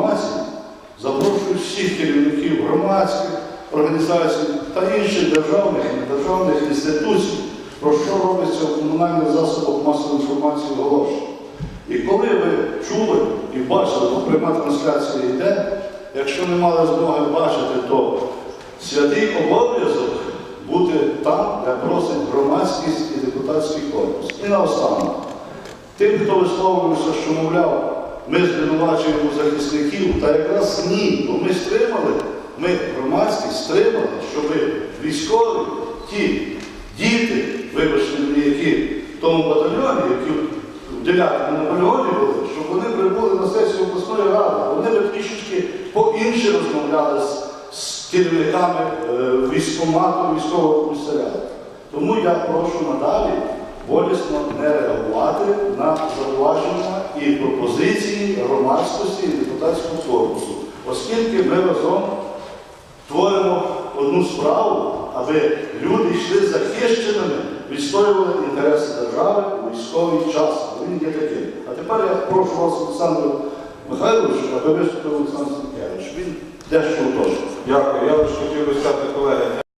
інформації, запрошую всіх керівників громадських організацій та інших державних і недержавних інституцій, про що робиться в комунальних засобах масової інформації оголошення. І коли ви чули і бачили, бо пряма трансляція йде, якщо не мали змоги бачити, то святий обов'язок бути там, де просить громадськість і депутатський корпус. І наостанок, тим, хто висловлювався, що, мовляв, ми звинувачуємо захисників, та якраз ні, бо ми стримали, ми громадськість стримали, щоб військові, ті діти, вибачте мені, які в тому батальйоні, які в 9-му Наполеоні були, щоб вони прибули на сесію обласної ради. Вони би трішечки по-інше розмовляли з, з керівниками е, військкомату, військового комісаріату. Тому я прошу надалі болісно не реагувати на зауваження і пропозиції громадськості і депутатського корпусу, оскільки ми разом творимо одну справу, аби люди йшли захищеними, відстоювали інтереси держави у військовий час. Він є таким. А тепер я прошу вас, Олександр Михайлович, аби виступив Олександр Сенкевич. Він дещо уточнив. Дякую. Я лише хотів би сказати, колеги.